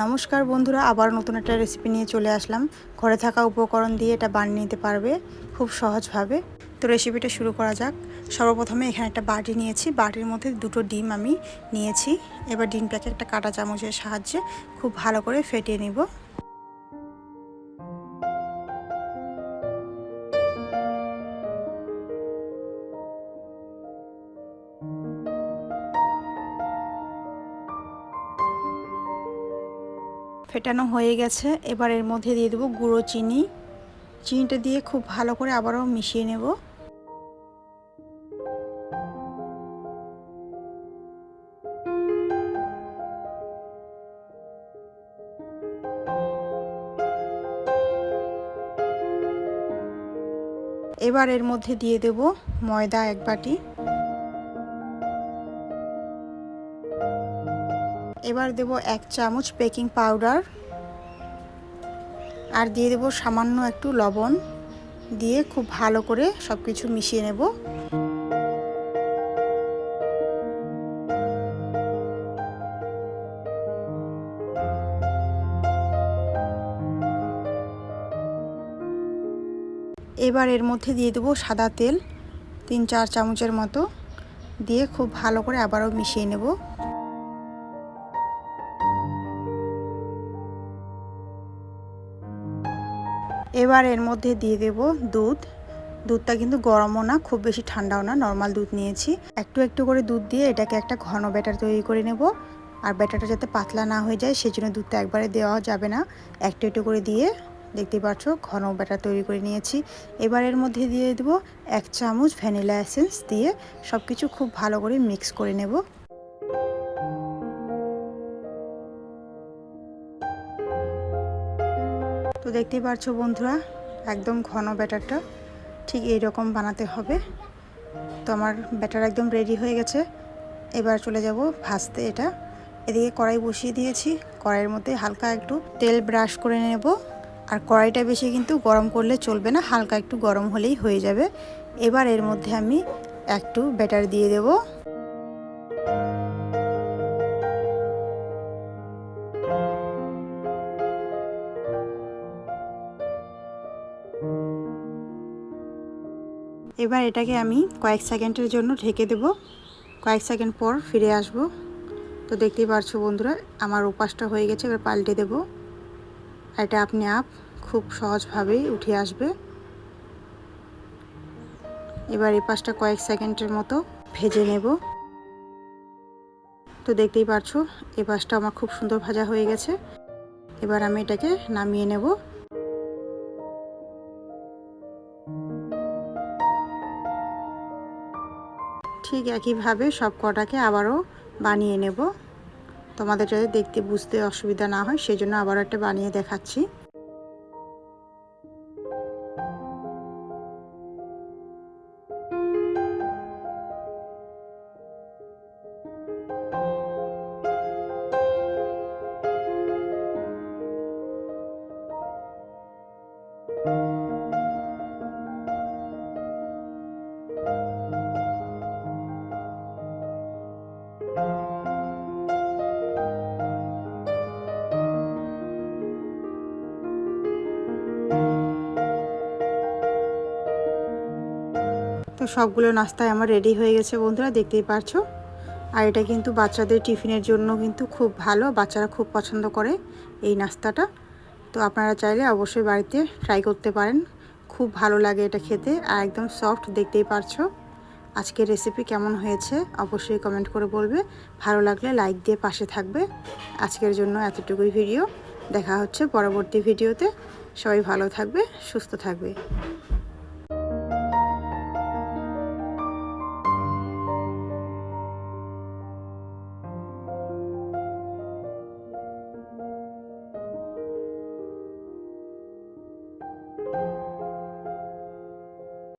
নমস্কার বন্ধুরা, আবার নতুন একটা রেসিপি নিয়ে চলে আসলাম। ঘরে থাকা উপকরণ দিয়ে এটা বানিয়ে নিতে পারবে খুব সহজভাবে। তো রেসিপিটা শুরু করা যাক। সর্বপ্রথমে এখানে একটা বাটি নিয়েছি। বাটির মধ্যে দুটো ডিম আমি নিয়েছি। এবার ডিমটাকে একটা কাটা চামচের সাহায্যে খুব ভালো করে ফেটিয়ে নিব। ফেটানো হয়ে গেছে। এবার এর মধ্যে দিয়ে দেবো গুঁড়ো চিনি। চিনিটা দিয়ে খুব ভালো করে আবারও মিশিয়ে নেব। এবার এর মধ্যে দিয়ে দেব ময়দা এক বাটি। এবার দেব এক চামচ বেকিং পাউডার আর দিয়ে দেব সামান্য একটু লবণ দিয়ে খুব ভালো করে সব কিছু মিশিয়ে নেব। এবার এর মধ্যে দিয়ে দেবো সাদা তেল, তিন চার চামচের মতো দিয়ে খুব ভালো করে আবারও মিশিয়ে নেব। এবার এর মধ্যে দিয়ে দেব দুধ। দুধটা কিন্তু গরমও না, খুব বেশি ঠান্ডাও না, নর্মাল দুধ নিয়েছি। একটু একটু করে দুধ দিয়ে এটাকে একটা ঘন ব্যাটার তৈরি করে নেব। আর ব্যাটারটা যাতে পাতলা না হয়ে যায়, সেজন্য দুধটা একবারে দেওয়া যাবে না। একটু একটু করে দিয়ে দেখতে পাচ্ছ, ঘন ব্যাটার তৈরি করে নিয়েছি। এবার এর মধ্যে দিয়ে দেবো এক চামচ ভ্যানিলা এসেন্স দিয়ে সব কিছু খুব ভালো করে মিক্স করে নেব। তো দেখতেই পারছ বন্ধুরা, একদম ঘন ব্যাটারটা, ঠিক এই রকম বানাতে হবে। তো আমার ব্যাটার একদম রেডি হয়ে গেছে। এবার চলে যাব ভাজতে এটা। এদিকে কড়াই বসিয়ে দিয়েছি, কড়াইয়ের মধ্যে হালকা একটু তেল ব্রাশ করে নেব। আর কড়াইটা বেশি কিন্তু গরম করলে চলবে না, হালকা একটু গরম হলেই হয়ে যাবে। এবার এর মধ্যে আমি একটু ব্যাটার দিয়ে দেবো। এবার এটাকে আমি কয়েক সেকেন্ডের জন্য ঢেকে দেব। কয়েক সেকেন্ড পর ফিরে আসব। তো দেখতেই পারছ বন্ধুরা, আমার উপাসটা হয়ে গেছে, এবার পাল্টে দেব। এটা আপনি আপ, খুব সহজভাবেই উঠে আসবে। এবার এই পাশটা কয়েক সেকেন্ডের মতো ভেজে নেব। তো দেখতেই পারছ এই পাশটা আমার খুব সুন্দর ভাজা হয়ে গেছে। এবার আমি এটাকে নামিয়ে নেব। ঠিক একইভাবে সব কটাকে আবারও বানিয়ে নেব। তোমাদের যাতে দেখতে বুঝতে অসুবিধা না হয়, সেজন্য আবারও একটা বানিয়ে দেখাচ্ছি। তো সবগুলো নাস্তায় আমার রেডি হয়ে গেছে বন্ধুরা, দেখতেই পারছ। আর এটা কিন্তু বাচ্চাদের টিফিনের জন্য কিন্তু খুব ভালো, বাচ্চারা খুব পছন্দ করে এই নাস্তাটা। তো আপনারা চাইলে অবশ্যই বাড়িতে ট্রাই করতে পারেন, খুব ভালো লাগে এটা খেতে আর একদম সফট দেখতেই পারছ। আজকের রেসিপি কেমন হয়েছে অবশ্যই কমেন্ট করে বলবে। ভালো লাগলে লাইক দিয়ে পাশে থাকবে। আজকের জন্য এতটুকুই ভিডিও দেখা হচ্ছে পরবর্তী ভিডিওতে সবাই ভালো থাকবে, সুস্থ থাকবে।